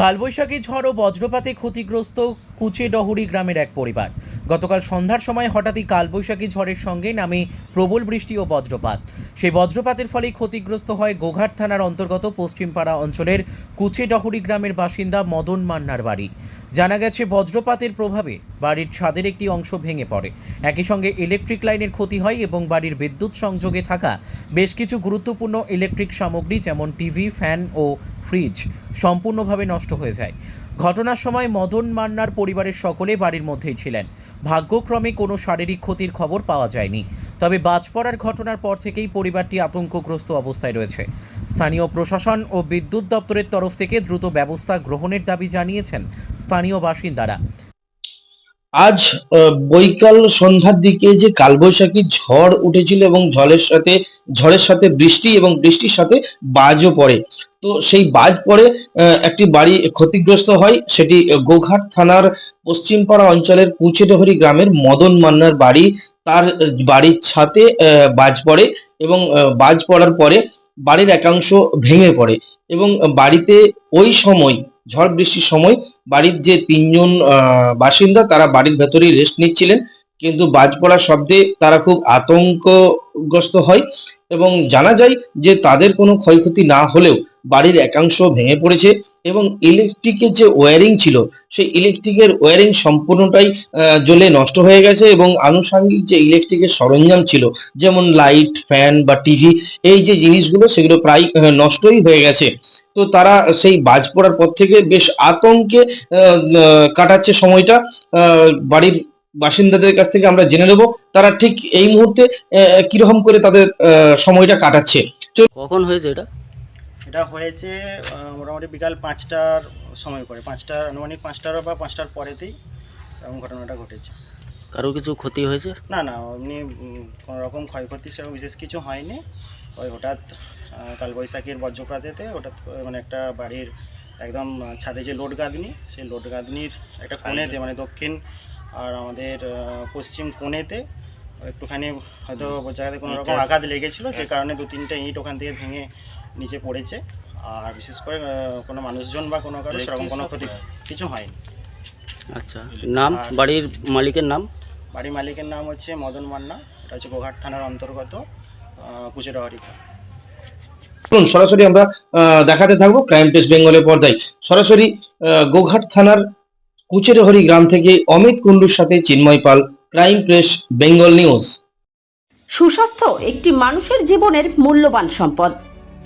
কালবৈশাখী ঝড় ও বজ্রপাতে ক্ষতিগ্রস্ত কুচেডহরি গ্রামের এক পরিবার। গতকাল সন্ধ্যার সময় হঠাৎই কালবৈশাখী ঝড়ের সঙ্গে নামে প্রবল বৃষ্টি ও বজ্রপাত। সেই বজ্রপাতের ফলে ক্ষতিগ্রস্ত হয় গোঘাট থানার অন্তর্গত পশ্চিমপাড়া অঞ্চলের কুচেডহরি গ্রামের বাসিন্দা মদন মান্নার বাড়ি। জানা গেছে, বজ্রপাতের প্রভাবে বাড়ির ছাদের একটি অংশ ভেঙে পড়ে। একই সঙ্গে ইলেকট্রিক লাইনের ক্ষতি হয় এবং বাড়ির বিদ্যুৎ সংযোগে থাকা বেশ কিছু গুরুত্বপূর্ণ ইলেকট্রিক সামগ্রী যেমন টিভি, ফ্যান ও ফ্রিজ সম্পূর্ণভাবে নষ্ট হয়ে যায়। ঘটনার সময় মদন মান্নার পরিবারের সকলে বাড়ির মধ্যেই ছিলেন। ভাগ্যক্রমে কোনো শারীরিক ক্ষতির খবর পাওয়া যায়নি। তবে বাজ পড়ার ঘটনার পর থেকেই পরিবারটি আতঙ্কগ্রস্ত অবস্থায় রয়েছে। স্থানীয় প্রশাসন ও বিদ্যুৎ দপ্তরের তরফ থেকে দ্রুত ব্যবস্থা গ্রহণের দাবি জানিয়েছেন স্থানীয় বাসিন্দারা। আজ বৈকাল সন্ধ্যার দিকে যে কালবৈশাখী ঝড় উঠেছিল এবং ঝড়ের সাথে ঝড়ের সাথে বৃষ্টি এবং বৃষ্টির সাথে বাজও পড়ে। তো সেই বাজ পড়ে একটি বাড়ি ক্ষতিগ্রস্ত হয়, সেটি গোঘাট থানার পশ্চিমপাড়া অঞ্চলের কুচেডহরি গ্রামের মদন মান্নার বাড়ি। তার বাড়ির ছাতে বাজ পড়ে এবং বাজ পড়ার পরে বাড়ির একাংশ ভেঙে পড়ে এবং বাড়িতে ওই সময়, ঝড় বৃষ্টির সময় বাড়ির যে তিনজন বাসিন্দা তারা বাড়ির ভেতরেই রেস্ট নিচ্ছিলেন। কিন্তু বাজ পড়ার শব্দে তারা খুব আতঙ্কগ্রস্ত হয় এবং জানা যায় যে তাদের কোনো ক্ষয়ক্ষতি না হলেও বাড়ির একাংশ ভেঙে পড়েছে এবং ইলেকট্রিকের যে ওয়ারিং ছিল, সেই ইলেকট্রিকের ওয়ারিং সম্পূর্ণটাই জ্বলে নষ্ট হয়ে গেছে এবং আনুষাঙ্গিক যে ইলেকট্রিকের সরঞ্জাম ছিল, যেমন লাইট ফ্যান বা টিভি এই যে জিনিসগুলো সেগুলো প্রায় নষ্টই হয়ে গেছে। তো তারা সেই বাজ পড়ার পর থেকে বেশ আতঙ্কে কাটাচ্ছে সময়টা। বাড়ির বাসিন্দাদের কাছ থেকে আমরা জেনে নেব তারা ঠিক এই মুহূর্তে কীরকম করে তাদের সময়টা কাটাচ্ছে। কখন হয়েছে এটা? এটা হয়েছে মোটামুটি বিকাল পাঁচটার সময় করে। পাঁচটার আনুমানিক পাঁচটার বা পাঁচটার পরেতেই এরকম ঘটনাটা ঘটেছে। কারও কিছু ক্ষতি হয়েছে? না না এমনি কোনো রকম ক্ষয়ক্ষতি সেরকম বিশেষ কিছু হয়নি। ওই হঠাৎ কালবৈশাখীর বজ্রপাতেতে হঠাৎ মানে একটা বাড়ির একদম ছাদে যে লোড গাঁদনি সেই লোড গাঁদনির একটা কোণেতে মানে দক্ষিণ আর আমাদের পশ্চিম কোণেতে একটুখানি হয়তো জায়গাতে কোনো রকম আঘাত লেগেছিল যে কারণে দু তিনটে ইট ওখান থেকে ভেঙে নিচে পড়েছে। আর বিশেষ করে আহ, কোনো মানুষজন বা কোনো কারও সেরকম কোনো ক্ষতি কিছু হয়নি। আচ্ছা নাম বাড়ির মালিকের নাম? বাড়ির মালিকের নাম হচ্ছে মদন মান্না এটা হচ্ছে গোঘাট থানার অন্তর্গত কুচেরহারি চলুন সরাসরি আমরা আহ, দেখাতে থাকব ক্রাইম প্রেস বেঙ্গলের পর্দায়। সরাসরি আহ, গোঘাট থানার কুচেরহরি গ্রাম থেকে অমিত কুন্ডুর সাথে Chinmoy Pal crime press Bengal news সুস্বাস্থ্য একটি মানুষের জীবনের মূল্যবান সম্পদ।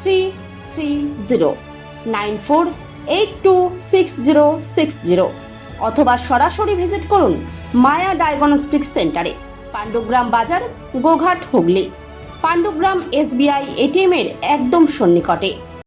three three zero nine four eight two six zero six zero অথবা সরাসরি ভিজিট করুন মায়া ডায়াগনস্টিক সেন্টারে পাণ্ডুগ্রাম বাজার, গোঘাট হুগলি। পাণ্ডুগ্রাম এসবিআই এটিএমের একদম সন্নিকটে।